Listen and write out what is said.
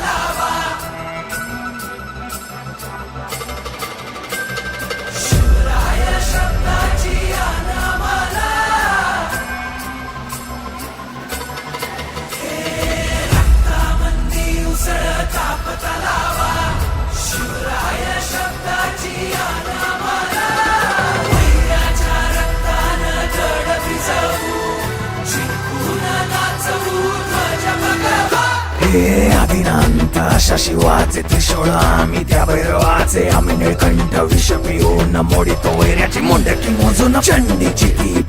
Salah. अभिनांत अशा शशिवाचे त्रिशूळ आम्ही त्या भैरवाचे. आम्ही निळकंठ विष पिऊन मोडितो वैऱ्याची मुंडकी मोजून चंडीची ती